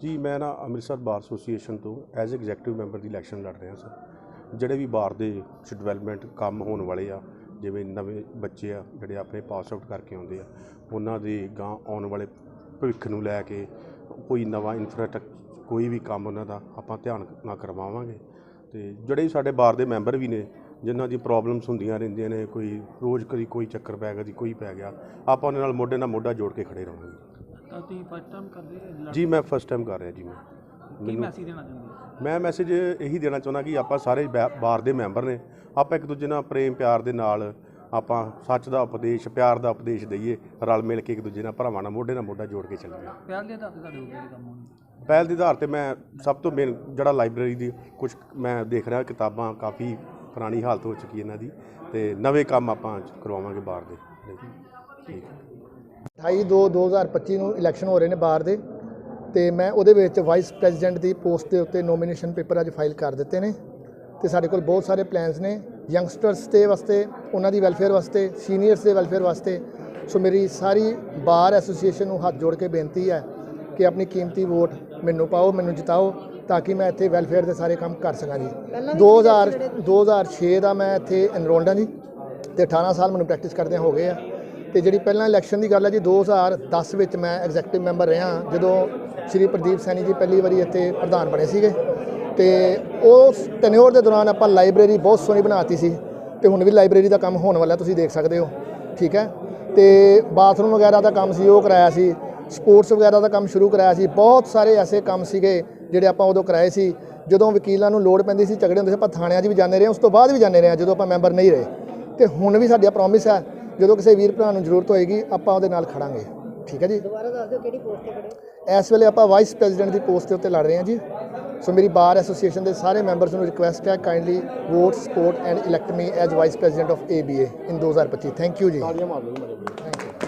ਜੀ ਮੈਂ ਨਾ ਅੰਮ੍ਰਿਤਸਰ ਬਾਰ ਐਸੋਸੀਏਸ਼ਨ ਤੋਂ ਐਜ਼ ਐਗਜ਼ੈਕਟਿਵ ਮੈਂਬਰ ਦੀ ਇਲੈਕਸ਼ਨ ਲੜ ਰਿਹਾ ਸਰ। ਜਿਹੜੇ ਵੀ ਬਾਰ ਦੇ ਡਿਵੈਲਪਮੈਂਟ ਕੰਮ ਹੋਣ ਵਾਲੇ ਆ, ਜਿਵੇਂ ਨਵੇਂ ਬੱਚੇ ਆ, ਜਿਹੜੇ ਆਪਣੇ ਪਾਸ ਆਊਟ ਕਰਕੇ ਆਉਂਦੇ ਆ, ਉਹਨਾਂ ਦੇ ਗਾਂ ਆਉਣ ਵਾਲੇ ਭਵਿੱਖ ਨੂੰ ਲੈ ਕੇ ਕੋਈ ਨਵਾਂ ਇਨਫਰਾਸਟ੍ਰਕ ਕੋਈ ਵੀ ਕੰਮ ਉਹਨਾਂ ਦਾ ਆਪਾਂ ਧਿਆਨ ਨਾ ਕਰਵਾਵਾਂਗੇ। ਤੇ ਜਿਹੜੇ ਸਾਡੇ ਬਾਰ ਦੇ ਮੈਂਬਰ ਵੀ ਨੇ ਜਿਨ੍ਹਾਂ ਦੀ ਪ੍ਰੋਬਲਮਸ ਹੁੰਦੀਆਂ ਰਹਿੰਦੀਆਂ ਨੇ ਕੋਈ ਰੋਜ਼ ਕਦੀ ਕੋਈ ਚੱਕਰ ਪੈ ਗਿਆ ਕਦੀ ਕੋਈ ਪੈ ਗਿਆ ਆਪਾਂ ਉਹਨਾਂ ਨਾਲ ਮੋਢੇ ਨਾਲ ਮੋਢਾ ਜੋੜ ਕੇ ਖੜੇ ਰਹਾਂਗੇ। ਤਾਂ ਤੁਸੀਂ ਫਸਟ ਟਾਈਮ ਕਰਦੇ ਜੀ ਮੈਂ ਫਸਟ ਟਾਈਮ ਕਰ ਰਿਹਾ ਜੀ ਮੈਂ। ਕੀ ਮੈਸੇਜ ਦੇਣਾ ਚਾਹੁੰਦੇ? ਮੈਂ ਮੈਸੇਜ ਇਹੀ ਦੇਣਾ ਚਾਹੁੰਦਾ ਕਿ ਆਪਾਂ ਸਾਰੇ ਬੈ- ਬਾਰ ਦੇ ਮੈਂਬਰ ਨੇ ਆਪਾਂ ਇੱਕ ਦੂਜੇ ਨਾਲ ਪ੍ਰੇਮ ਪਿਆਰ ਦੇ ਨਾਲ ਆਪਾਂ ਸੱਚ ਦਾ ਉਪਦੇਸ਼ ਪਿਆਰ ਦਾ ਉਪਦੇਸ਼ ਦਈਏ ਰਲ ਮਿਲ ਕੇ ਇੱਕ ਦੂਜੇ ਨਾਲ ਭਰਾਵਾਂ ਨਾਲ ਮੋਢੇ ਨਾਲ ਮੋਢਾ ਜੋੜ ਕੇ ਚੱਲੀਏ। ਪਹਿਲ ਦੇ ਆਧਾਰ ਤੇ ਤੁਹਾਡੇ ਹੋ ਗਏ ਕੰਮ ਹੋਣੇ? ਪਹਿਲ ਦੇ ਆਧਾਰ ਤੇ ਮੈਂ ਸਭ ਤੋਂ ਮੇਨ ਜਿਹੜਾ ਲਾਇਬ੍ਰੇਰੀ ਦੀ ਕੁਝ ਮੈਂ ਦੇਖ ਰਿਹਾ ਕਿਤਾਬਾਂ ਕਾਫੀ ਪੁਰਾਣੀ ਹਾਲਤ ਹੋ ਚੁੱਕੀ ਇਹਨਾਂ ਦੀ ਤੇ ਨਵੇਂ ਕੰਮ ਆਪਾਂ ਕਰਵਾਵਾਂਗੇ ਬਾਹਰ ਦੇ। ਲਈ। ਠੀਕ 28 2 2025 ਨੂੰ ਇਲੈਕਸ਼ਨ ਹੋ ਰਹੇ ਨੇ ਬਾਹਰ ਦੇ ਤੇ ਮੈਂ ਉਹਦੇ ਵਿੱਚ ਵਾਈਸ ਪ੍ਰੈਜ਼ੀਡੈਂਟ ਦੀ ਪੋਸਟ ਦੇ ਉੱਤੇ ਨੋਮੀਨੇਸ਼ਨ ਪੇਪਰ ਅੱਜ ਫਾਈਲ ਕਰ ਦਿੱਤੇ ਨੇ ਤੇ ਸਾਡੇ ਕੋਲ ਬਹੁਤ ਸਾਰੇ ਪਲਾਨਸ ਨੇ। ਯੰਗਸਟਰਸ ਦੇ ਵਾਸਤੇ, ਉਹਨਾਂ ਦੀ ਵੈਲਫੇਅਰ ਵਾਸਤੇ ਸੀਨੀਅਰਸ ਦੇ ਵੈਲਫੇਅਰ ਵਾਸਤੇ। ਸੋ ਮੇਰੀ ਸਾਰੀ ਬਾਰ ਐਸੋਸੀਏਸ਼ਨ ਨੂੰ ਹੱਥ ਜੋੜ ਕੇ ਬੇਨਤੀ ਹੈ ਕਿ ਆਪਣੀ ਕੀਮਤੀ ਵੋਟ ਮੈਨੂੰ ਪਾਓ, ਮੈਨੂੰ ਜਿਤਾਓ। ਤਾਂ ਕਿ ਮੈਂ ਇੱਥੇ ਵੈਲਫੇਅਰ ਦੇ ਸਾਰੇ ਕੰਮ ਕਰ ਸਕਾਂ ਜੀ। 2000 2006 ਦਾ ਮੈਂ ਇੱਥੇ ਐਨਰੋਲਡ ਹਾਂ ਜੀ ਤੇ 18 ਸਾਲ ਮੈਨੂੰ ਪ੍ਰੈਕਟਿਸ ਕਰਦਿਆਂ ਹੋ ਗਏ ਆ। ਤੇ ਜਿਹੜੀ ਪਹਿਲਾਂ ਇਲੈਕਸ਼ਨ ਦੀ ਗੱਲ ਹੈ ਜੀ 2010 ਵਿੱਚ ਮੈਂ ਐਗਜ਼ੈਕਟਿਵ ਮੈਂਬਰ ਰਿਹਾ ਜਦੋਂ ਸ਼੍ਰੀ ਪ੍ਰਦੀਪ ਸੈਣੀ ਜੀ ਪਹਿਲੀ ਵਾਰੀ ਇੱਥੇ ਪ੍ਰਧਾਨ ਬਣੇ ਸੀਗੇ। ਤੇ ਉਸ ਟੈਨਿਓਰ ਦੇ ਦੌਰਾਨ ਆਪਾਂ ਲਾਇਬ੍ਰੇਰੀ ਬਹੁਤ ਸੋਹਣੀ ਬਣਾਤੀ ਸੀ ਤੇ ਹੁਣ ਵੀ ਲਾਇਬ੍ਰੇਰੀ ਦਾ ਕੰਮ ਹੋਣ ਵਾਲਾ ਤੁਸੀਂ ਦੇਖ ਸਕਦੇ ਹੋ ਠੀਕ ਹੈ? ਤੇ ਬਾਥਰੂਮ ਵਗੈਰਾ ਦਾ ਕੰਮ ਸੀ ਉਹ ਕਰਾਇਆ ਸੀ। ਸਪੋਰਟਸ ਵਗੈਰਾ ਦਾ ਕੰਮ ਸ਼ੁਰੂ ਕਰਾਇਆ ਸੀ। ਬਹੁਤ ਸਾਰੇ ਐਸੇ ਕੰਮ ਸੀਗੇ ਜਿਹੜੇ ਆਪਾਂ ਉਦੋਂ ਕਰਾਏ ਸੀ ਜਦੋਂ ਵਕੀਲਾਂ ਨੂੰ ਲੋੜ ਪੈਂਦੀ ਸੀ ਝਗੜੇ ਹੁੰਦੇ ਸੀ ਆਪਾਂ ਥਾਣਿਆਂ 'ਚ ਵੀ ਜਾਂਦੇ ਰਹੇ ਉਸ ਤੋਂ ਬਾਅਦ ਵੀ ਜਾਂਦੇ ਰਹੇ ਹਾਂ ਜਦੋਂ ਆਪਾਂ ਮੈਂਬਰ ਨਹੀਂ ਰਹੇ। ਤੇ ਹੁਣ ਵੀ ਸਾਡੀ ਪ੍ਰੋਮਿਸ ਹੈ ਜਦੋਂ ਕਿਸੇ ਵੀਰ ਭਰਾ ਨੂੰ ਜ਼ਰੂਰਤ ਹੋਏਗੀ ਆਪਾਂ ਉਹਦੇ ਨਾਲ ਖੜਾਂਗੇ। ਠੀਕ ਹੈ ਜੀ? ਦੁਬਾਰਾ ਦੱਸ ਦਿਓ ਕਿਹੜੀ ਪੋਸਟ ਤੇ ਖੜੇ ਇਸ ਵੇਲੇ ਆਪਾਂ ਵਾਈਸ ਪ੍ਰੈਜ਼ੀਡੈਂਟ ਦੀ ਪੋਸਟ ਦੇ ਉੱਤੇ ਲੜ ਰਹੇ ਹਾਂ ਜੀ। ਸੋ ਮੇਰੀ ਬਾਰ ਐਸੋਸੀਏਸ਼ਨ ਦੇ ਸਾਰੇ ਮੈਂਬਰਸ ਨੂੰ ਰਿਕੁਐਸਟ ਹੈ kindly vote support and elect me as vice president of ABA in 2025 thank you ਜੀ। Thank you